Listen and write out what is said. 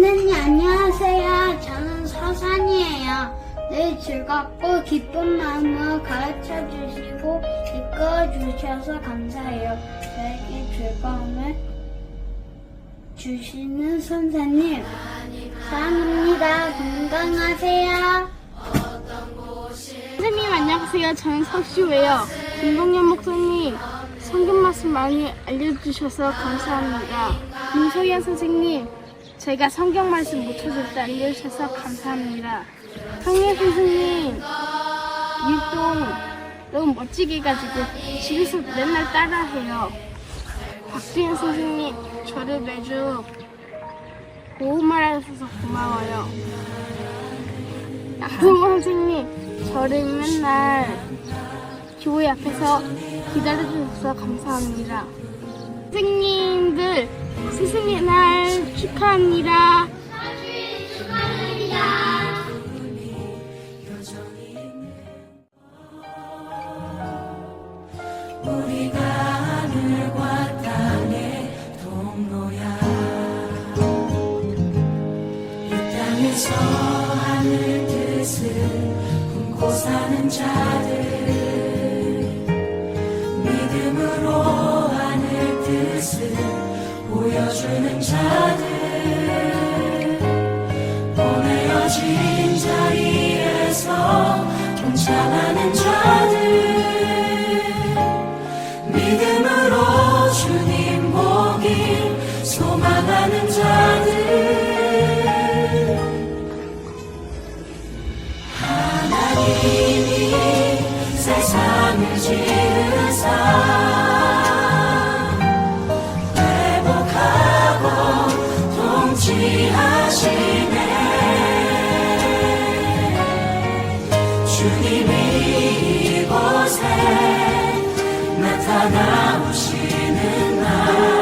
선생님 안녕하세요. 저는 서산이에요. 늘 즐겁고 기쁜 마음으로 가르쳐 주시고 이끌어 주셔서 감사해요. 저에게 즐거움을 주시는 선생님 사랑합니다. 건강하세요. 선생님 안녕하세요. 저는 석시우예요. 김동현 목사님 성경 말씀 많이 알려주셔서 감사합니다. 김소연 선생님 제가 성경 말씀 못 찾을 때 알려주셔서 감사합니다. 성현 선생님 율동 너무 멋지게 해가지고 집에서 맨날 따라해요. 박주현 선생님 저를 매주 말 해주셔서 고마워요. 양성호 선생님, 저를 맨날 교회 앞에서 기다려주셔서 감사합니다. 선생님들, 스승의 날 축하합니다. 땅에서 하늘 뜻을 품고 사는 자들 보내어진 자리에서 동참하는 자들. 믿음으로 주님 보길 소망하는 자들. 하나님이 세상을 지으사 주님이 이곳에 나타나오시는 날